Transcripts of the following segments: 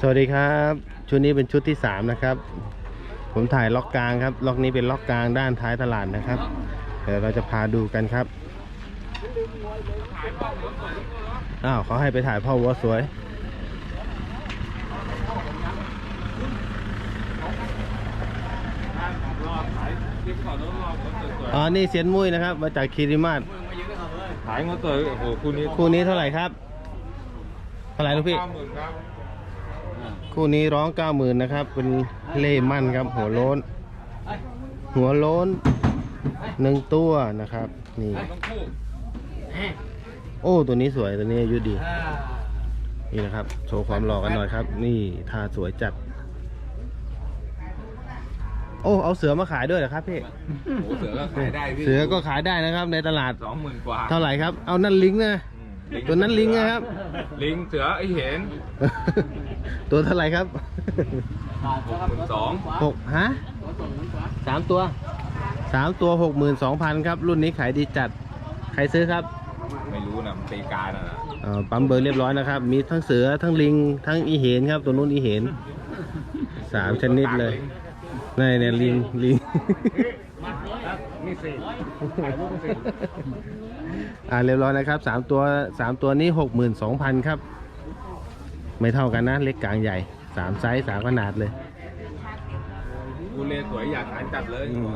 สวัสดีครับ ชุดนี้เป็นชุดที่สามนะครับ ผมถ่ายล็อกกลางครับ ล็อกนี้เป็นล็อกกลางด้านท้ายตลาดนะครับ เดี๋ยวเราจะพาดูกันครับ อ้าวเขาให้ไปถ่ายพ่อวัวสวย อ๋อ นี่เซียนมุ้ยนะครับ มาจากคีริมาศขายงดเลยโอ้โหคู่นี้คู่นี้เท่าไหร่ครับ เท่าไหร่ลูกพี่ เก้าหมื่นครับ คู่นี้ร้องเก้าหมื่นนะครับ เป็นเล่มั่นครับ หัวโล้น หัวโล้นหนึ่งตัวนะครับ นี่ทั้งคู่โอ้ตัวนี้สวยตัวนี้อายุดี นี่นะครับ โชว์ความหล่อกันหน่อยครับ นี่ท่าสวยจัด โอ้เอาเสือมาขายด้วยเหรอครับพี่ โอ้โหเสือก็ขายได้พี่เสือก็ขายได้นะครับ ในตลาดสองหมื่นกว่า เท่าไหร่ครับ เอานั่นลิงก์นะอืม ตัวนั้นลิงก์นะครับ ลิงเสือไอเห็นตัวเท่าไหร่ครับหกหมื่นสองหกฮะสามตัวสามตัวหกหมื่นสองพันครับ รุ่นนี้ขายดีจัด ใครซื้อครับ ไม่รู้นะมันตีกาน่ะนะเอ่อปั๊มเบอร์เรียบร้อยนะครับ มีทั้งเสือทั้งลิง ทั้งอีเห็นครับ ตัวนู้นอีเห็นสามชนิดเลยนี่เนี่ยลิงลิงนี่สี่ อ่าเรียบร้อยนะครับสามตัวสามตัวนี้หกหมื่นสองพันครับ ไม่เท่ากันนะ เล็กกลางใหญ่สามไซส์สามขนาดเลยกูเลสวยอยากขายจัดเลยอืม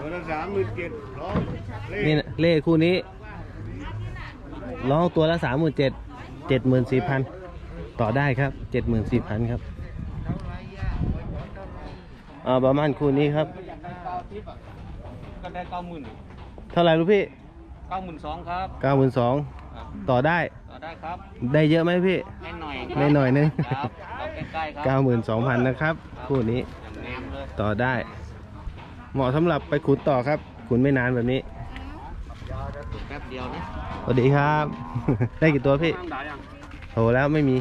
ตัวละสามหมื่นเจ็ดร้อยเลขนี่นะเลขคู่นี้ร้องตัวละสามหมื่นเจ็ดเจ็ดหมื่นสี่พันต่อได้ครับเจ็ดหมื่นสี่พันครับอ่าประมาณคู่นี้ครับก็ได้เก้าหมื่น เท่าไหร่ลูกพี่เก้าหมื่นสองครับ เก้าหมื่นสองต่อได้ต่อได้ครับได้เยอะไหมพี่ ให้หน่อยได้หน่อยนึง ครับเอาใกล้ๆครัเก้าหมื่นสองพันนะครับคู่นี้อย่างแนมเลยต่อได้ เหมาะสำหรับไปขุดต่อครับ ขุดไม่นานแบบนี้แป๊บเดียวนะสวัสดีครับ ได้กี่ตัวพี่ได้ยังโทรแล้วไม่มี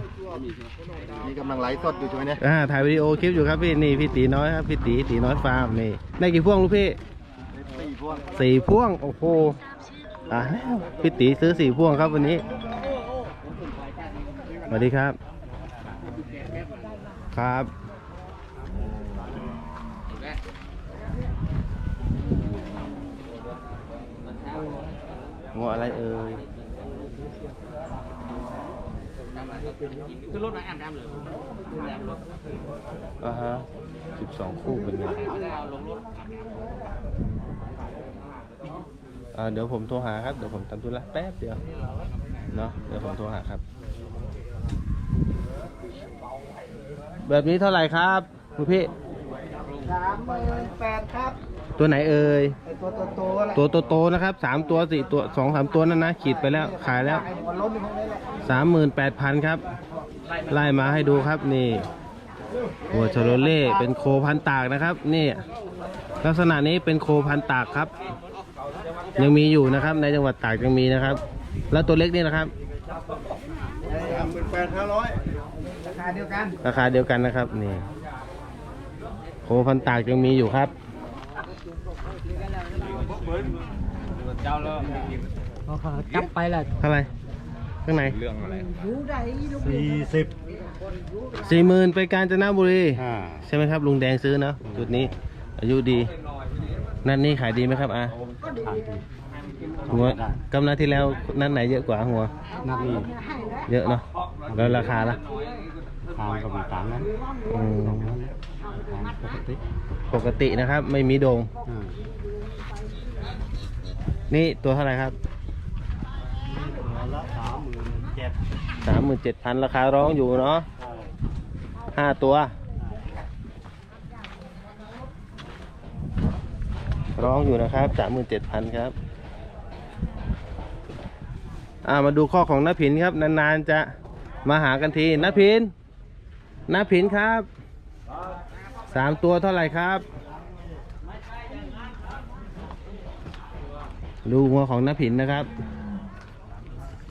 นี่กำลังไลฟ์สดอยู่ใช่ไหมเนี่ยอ่าถ่ายวิดีโอคลิปอยู่ครับพี่นี่พี่ตีน้อยครับพี่ตีตีน้อยฟาร์มนี่ได้กี่พวงลูกพี่ สี่พวงสี่พวง โอ้โหอ่าแล้วพี่ตีซื้อสี่พวงครับวันนี้ สวัสดีครับ ครับ งัวอะไรเอ่ย คือรถไหนแอมแอมเลยแอมรถอ่าฮะสิบสองคู่เป็นไง เอาลงรถอ่า เดี๋ยวผมโทรหาครับ เดี๋ยวผมทำธุระแป๊บเดียว เนาะ เดี๋ยวผมโทรหาครับ แบบนี้เท่าไหร่ครับคุณพี่สามหมื่นแปดครับ ตัวไหนเอ่ยไอตัวโตๆอะไรตัวโตๆนะครับสามตัวสี่ตัวสองสามตัวนั่นนะขีดไปแล้วขายแล้วไอ้หัวล้นอยู่ตรงนี้แหละสามหมื่นแปดพันครับ ไล่มาให้ดูครับนี่หัวชโลเล่เป็นโคพันตากนะครับ นี่ ลักษณะนี้เป็นโคพันตากครับ ยังมีอยู่นะครับในจังหวัดตากยังมีนะครับ แล้วตัวเล็กนี่นะครับสามหมื่นแปดห้าร้อยราคาเดียวกัน ราคาเดียวกันนะครับนี่โคพันตากยังมีอยู่ครับเจ้าแล้วจับไปละเท่าไหร่ข้างในเรื่องอะไรสี่สิบสี่หมื่นไปกาญจนบุรีอ่าใช่ไหมครับลุงแดงซื้อเนอะจุดนี้ อายุดี นั่นนี่ขายดีไหมครับอาหัวกำนัดที่แล้วนั่นไหนเยอะกว่าหัว นับนี่เยอะเนาะแล้วราคาล่ะทางก็มีต่างนั้นอืมทางปกติปกตินะครับ ไม่มีโดงอ่านี่ตัวเท่าไหร่ครับตัวละสามหมื่นเจ็ดสามหมื่นเจ็ดพันราคาร้องอยู่เนาะห้าตัว ร้องอยู่นะครับสามหมื่นเจ็ดพันครับ อ่ามาดูข้อของน้าผินครับ นานๆจะมาหากันทีน้าผินน้าผินครับสามตัวเท่าไหร่ครับ ดูงัวของน้าผินนะครับ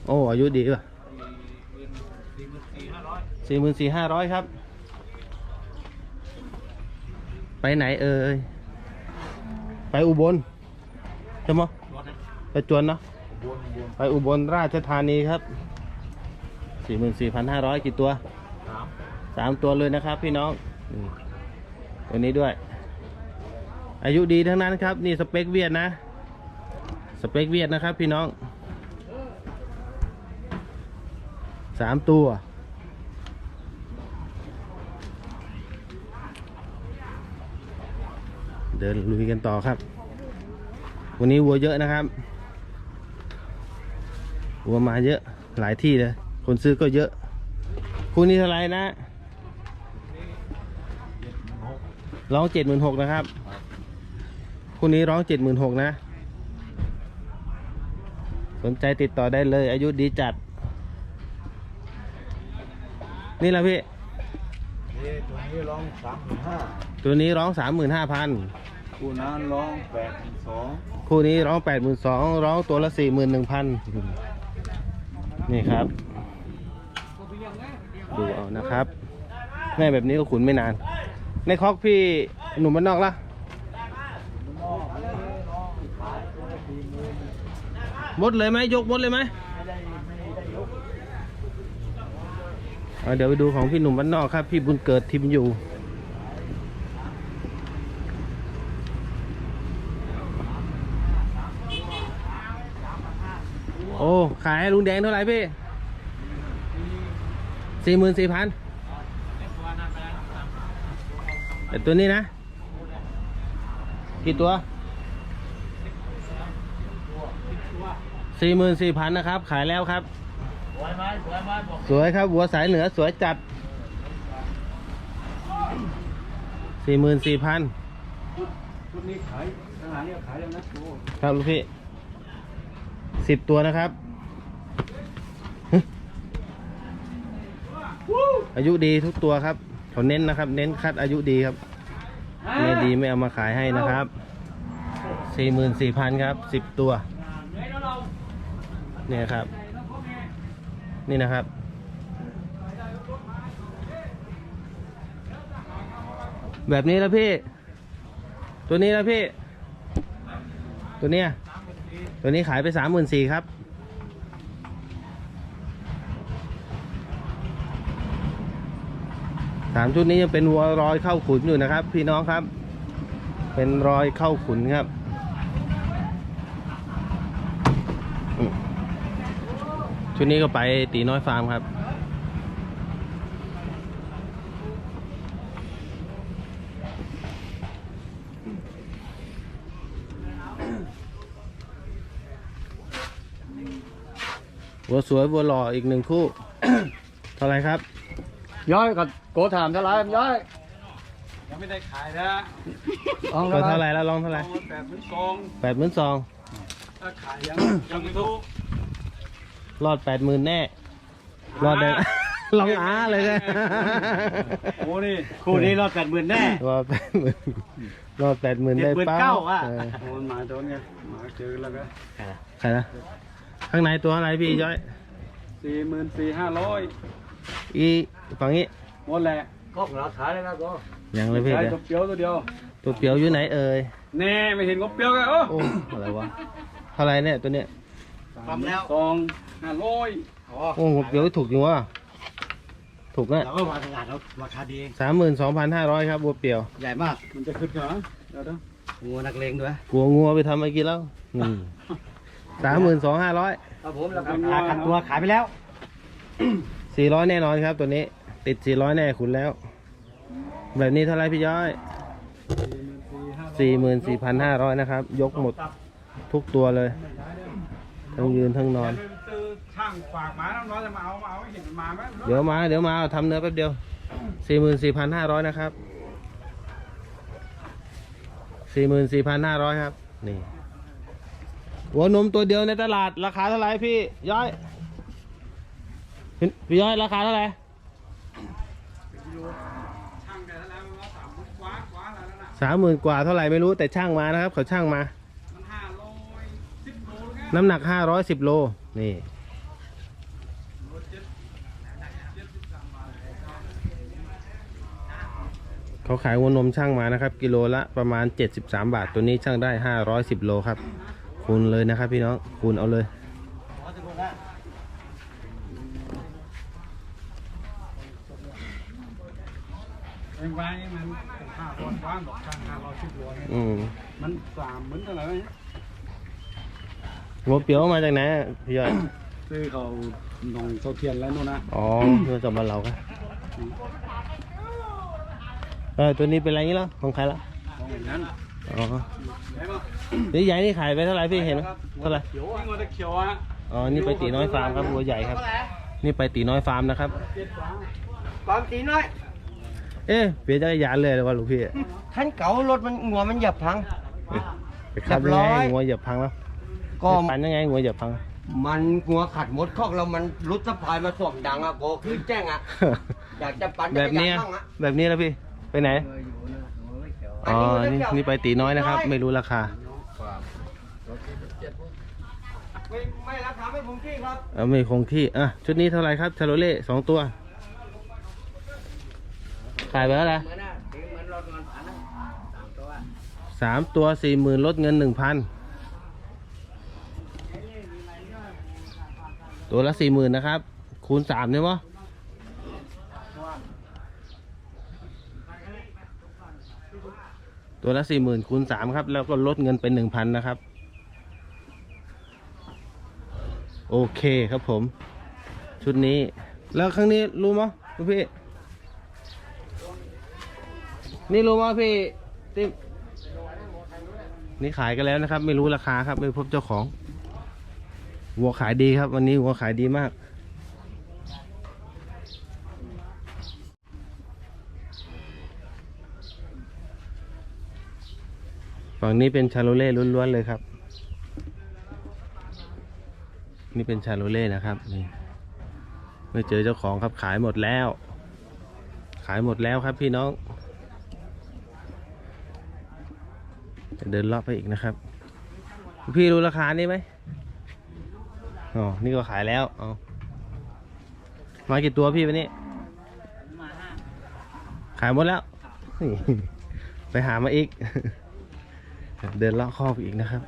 โอ้อายุดีป่ะสี่หมื่นสี่ห้าร้อยครับ ไปไหนเอ่ย ไปอุบลใช่ไหมไปจวนเนาะไปอุบลราชธานีครับสี่หมื่นสี่พันห้าร้อยกี่ตัวสามตัวเลยนะครับพี่น้องนี่ตัวนี้ด้วย อายุดีทั้งนั้นครับ นี่สเปคเวียดนะ สเปคเวียดนะครับพี่น้องสามตัว เดินลุยกันต่อครับ วันนี้วัวเยอะนะครับ วัวมาเยอะหลายที่เลย คนซื้อก็เยอะ คู่นี้เท่าไหรนะร้องเจ็ดหมื่นหกนะครับ คู่นี้ร้องเจ็ดหมื่นหกนะ สนใจติดต่อได้เลย อายุดีจัด นี่แหละพี่นี่ตัวนี้ร้องสามหมื่นห้าตัวนี้ร้องสามหมื่นห้าพัน คู่นั้นร้องแปดสองคู่นี้ร้องแปดหมื่นสองร้องตัวละสี่หมื่นหนึ่งพันนี่ครับ ดูเอานะครับแม่แบบนี้ก็ขุนไม่นาน ในคอกพี่หนุ่มบ้านนอกละมดเลยไหมยกมดเลยไหมเอาเดี๋ยวไปดูของพี่หนุ่มบ้านนอกครับ พี่บุญเกิดทิมอยู่ โอ้ ขายให้ลุงแดงเท่าไหร่พี่สี่หมื่นสี่พันแต่ตัวนี้นะ กี่ตัวสี่หมื่นสี่พันนะครับ ขายแล้วครับ สวยครับหัวสายเหนือสวยจัดสี่หมื่นสี่พันชุดนี้ขายทหารเนี่ยขายแล้วนะโอ้ครับลูกพี่สิบตัวนะครับ อายุดีทุกตัวครับเขาเน้นนะครับ เน้นคัดอายุดีครับ ไม่ดีไม่เอามาขายให้นะครับสี่หมื่นสี่พันครับสิบตัว เนี่ยครับ นี่นะครับ แบบนี้แล้วพี่ ตัวนี้แล้วพี่ ตัวเนี้ยตัวนี้ขายไปสามหมื่นสี่ครับ สามชุดนี้ยังเป็นวัวรอยเข้าขุนอยู่นะครับ พี่น้องครับ เป็นรอยเข้าขุนครับชุดนี้ก็ไปตีน้อยฟาร์มครับวัวสวยวัวหล่ออีกหนึ่งคู่ เท่าไรครับ ย้อยกับโกถามเท่าไหรย้อยยังไม่ได้ขายนะลองก็เท่าไหรแล้วลองเท่าไหรแปดพันสองแปดหมื่นสองถ้าขายยังยังไม่ถูกรอดแปดหมื่นแน่รอดได้ ลองอ้าเลยนะโอ้นี่คู่นี้รอดแปดหมื่นแน่รอดแปดหมื่นรอดแปดหมื่นได้เป้า79,000อะเออโอนมาโดนไงมาเจอแล้วก็ใครนะข้างในตัวอะไรพี่ย้อยสี่หมื่นสี่ห้าร้อย อีฝั่งนี้หมดแหละก็ของเราขายเลยนะก็ยังเลยพี่ขายเดี๋ยวตัวเปียวตัวเดียว ตัวเปียวอยู่ไหนเอ่ยแน่ไม่เห็นก็เปียวกันโอ้โอ้อะไรวะเท่าไหรเนี่ยตัวเนี้ยปั๊มแล้ว สองห้าร้อยอ๋อโอ้เปียวถูกจริงวะถูกนะเราก็วางตลาดเราราคาดี สามหมื่นสองพันห้าร้อยครับบัวเปียวใหญ่มาก มันจะขึ้นเหรอเดี๋ยวเดี๋ยวงัวนักเลงด้วยกลัวงัวไปทำอะไรกินแล้วนี่สามหมื่นสองห้าร้อยครับผมราคาขัดตัวขายไปแล้ว สี่ร้อยแน่นอนครับตัวนี้ ติดสี่ร้อยแน่ขุนแล้ว แบบนี้เท่าไหรพี่ย้อยสี่หมื่นสี่พันห้าร้อยนะครับ ยกหมดทุกตัวเลย ทั้งยืนทั้งนอนซื้อช่างฝากหมาน้องๆจะมาเอามาเอาให้เห็นมันมาไหมเดี๋ยวมาเดี๋ยวมาเอาทำเนื้อแป๊บเดียวสี่หมื่นสี่พันห้าร้อยนะครับสี่หมื่นสี่พันห้าร้อยครับ นี่หัวนมตัวเดียวในตลาดราคาเท่าไหร่พี่ย้อย พี่พี่ย้อยราคาเท่าไหร่ช่างแต่ละแล้วมันว่าสามกว่ากว่าแล้วนะสามหมื่นกว่าเท่าไหร่ไม่รู้แต่ช่างมานะครับ เขาช่างมามันห้าร้อยสิบโลไงน้ำหนักห้าร้อยสิบโลนี่เขาขายวัวนมช่างมานะครับ กิโลละประมาณ 73 บาท ตัวนี้ช่างได้ 510 โลครับ คูณเลยนะครับพี่น้องคูณเอาเลย เป็นไว้มันห้าคนว่างบอกช่างห้าร้อยสิบโลเนี่ยอืมมันสามเหมือนกันเลยหัวเปียวมาจากไหนพี่ยอด ซื้อเขาหนองโซเทียนแล้วนู่นนะอ๋อ เพื่อจะมาเราครับเออตัวนี้เป็นอะไรงี้แล้วของใครละของอย่างนั้นอ๋อใช่ปะนี่ใหญ่นี่ขายไปเท่าไหร่พี่เห็นไหมเท่าไหร่เขียวนี่มันจะเขียวอะอ๋อ นี่ไปตีน้อยฟาร์มครับหัวใหญ่ครับ นี่ไปตีน้อยฟาร์มนะครับเจ็ดฟ้าความตีน้อย เอ๊ะเปลี่ยนจักรยานเลยหรือว่าลูกพี่ท่านเก่ารถมันงัวมันหยับพัง ไปขับยังไงเรียบร้อยหัวเหยียบพังแล้วก็ ไปปั่นยังไงหัวเหยียบพัง มันงัวขัดมดคอกแล้วมันรุดสะพายมาสวมดังอะโกขึ้นแจ้งอะอยากจะปั่นแบบเนี้ยจักรยาบ้างอะแบบนี้แล้วพี่ ไปไหน อ๋อ นี่นี่ไปตีน้อยนะครับ ไม่รู้ราคา ไม่ไม่ราคาไม่คงที่ครับ เอาไม่คงที่ อะ ชุดนี้เท่าไหร่ครับชาโรเล่สองตัว ขายไปแล้วนะเหมือนน่ะเหมือนรถเงินพันนะสามตัวสามตัวสี่หมื่นลดเงินหนึ่งพันตัวละสี่หมื่นนะครับ คูณสามเนี่ยมั้ตัวละสี่หมื่นคูณสามครับ แล้วก็ลดเงินเป็นหนึ่งพันนะครับ โอเคครับผม ชุดนี้ แล้วครั้งนี้รู้มั้ยพี่ นี่รู้มั้ยพี่ติ๊มนี่ขายกันแล้วนะครับ ไม่รู้ราคาครับ ไม่พบเจ้าของ วัวขายดีครับ วันนี้วัวขายดีมาก ฝั่งนี้เป็นชาโลเล่ล้วนๆเลยครับ นี่เป็นชาโลเล่นะครับนี่ไม่เจอเจ้าของครับขายหมดแล้ว ขายหมดแล้วครับพี่น้องจะ เดินเลาะไปอีกนะครับ พี่รู้ราคานี่ไหมอ๋อ นี่ก็ขายแล้วเอามากี่ตัวพี่วันนี้ ขายหมดแล้ว ไปหามาอีก เดินเลาะคอกอีกนะครับ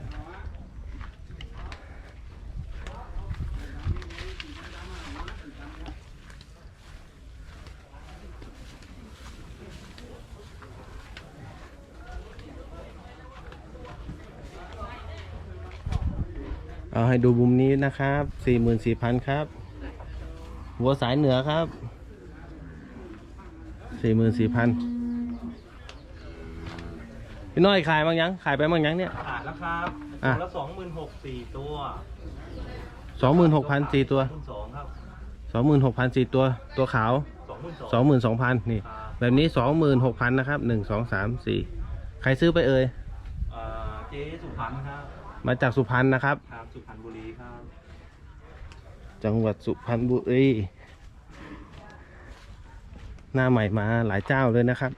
เอาให้ดูมุมนี้นะครับสี่หมื่นสี่พันครับ หัวสายเหนือครับสี่หมื่นสี่พันพี่น้อยขายบางยัง ขายไปบางยังเนี่ยขายแล้วครับอะตัวละสองหมื่นหกสี่ตัวสองหมื่นหกพันสี่ตัวคุณสองครับสองหมื่นหกพันสี่ตัวตัวขาวสองหมื่นสองสองหมื่นสองพันนี่ครับแบบนี้สองหมื่นหกพันนะครับหนึ่งสองสามสี่ใครซื้อไปเอ่ยเอ่อเจ๊สุพรรณครับ มาจากสุพรรณนะครับ ครับสุพรรณบุรีครับ จังหวัดสุพรรณบุรีหน้าใหม่มาหลายเจ้าเลยนะครับ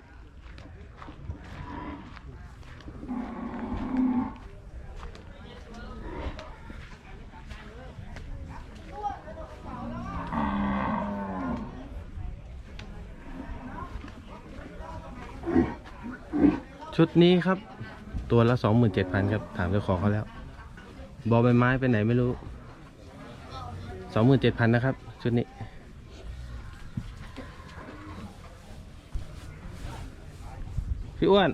ชุดนี้ครับ ตัวละ 27,000 ครับ ถามเจ้าของเขาแล้ว บอใบไม้ไปไหนไม่รู้สองหมื่นเจ็ดพันนะครับ ชุดนี้ พี่อ้วน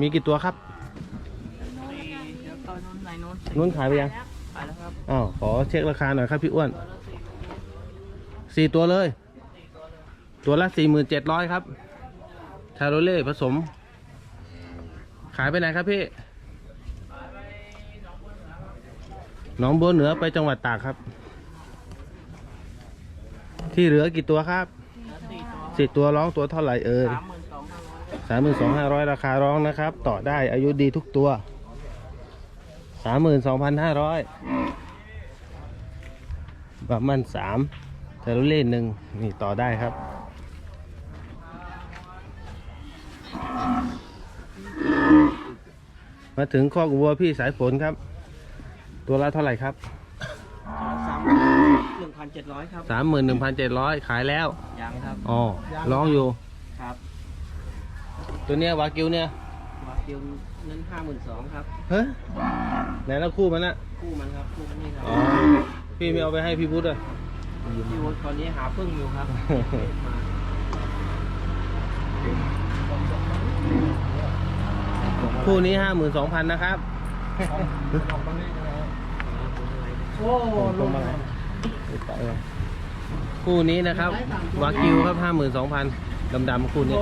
มีกี่ตัวครับนู้นขายไปยังขายแล้วครับอ้าวขอเช็คราคาหน่อยครับพี่อ้วนสี่ตัวเลย ตัวละสี่หมื่นเจ็ดร้อยครับชาโรเล่ผสม ขายไปไหนครับพี่ หนองบัวเหนือไปจังหวัดตากครับ ที่เหลือกี่ตัวครับสี่ตัวร้องตัวเท่าไหร่เอ่ยสามหมื่นสองพันห้าร้อยราคาร้องนะครับ ต่อได้อายุดีทุกตัวสามหมื่นสองพันห้าร้อยบัมมันสามเทโรเล่หนึ่งนี่ต่อได้ครับมาถึงคอกวัวพี่สายฝนครับ ตัวละเท่าไหร่ครับสามหนึ่งพันเจ็ดร้อยครับสามหมื่นหนึ่งพันเจ็ดร้อยขายแล้วยังครับอ๋อร้องอยู่ครับ ตัวเนี้ยวากิวเนี่ยวากิวเงินห้าหมื่นสองครับเฮ้ยไหนแล้วคู่มันนะคู่มันครับคู่มันนี่ครับอ๋อพี่ไม่เอาไปให้พี่พุทธอะพี่วุฒิตอนนี้หาพึ่งอยู่ครับพคู่นี้ห้าหมื่นสองพันนะครับ โอ้ลงมาคู่นี้นะครับ วากิวครับห้าหมื่นสองพันดำๆคู่นี้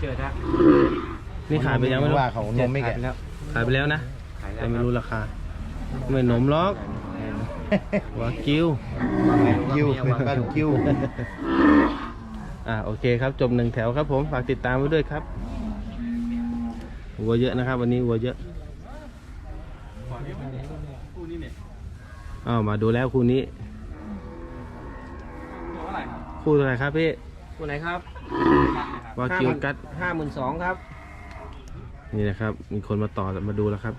เจอแล้วนี่ขายไปยังไม่รู้ว่าของนมไม่แกะขายไปแล้วนะแต่ไม่รู้ราคาไม่หนมล็อกวากิวคิวเป็นคิวอ่าโอเคครับจบหนึ่งแถวครับผมฝากติดตามไว้ด้วยครับวัวเยอะนะครับ วันนี้วัวเยอะ อ้าวมาดูแล้วคู่นี้คู่เท่าไหร่ครับพี่ตัวไหนครับวากิวกัดห้าหมื่นสองครับ นี่นะครับ มีคนมาต่อมาดูแล้วครับ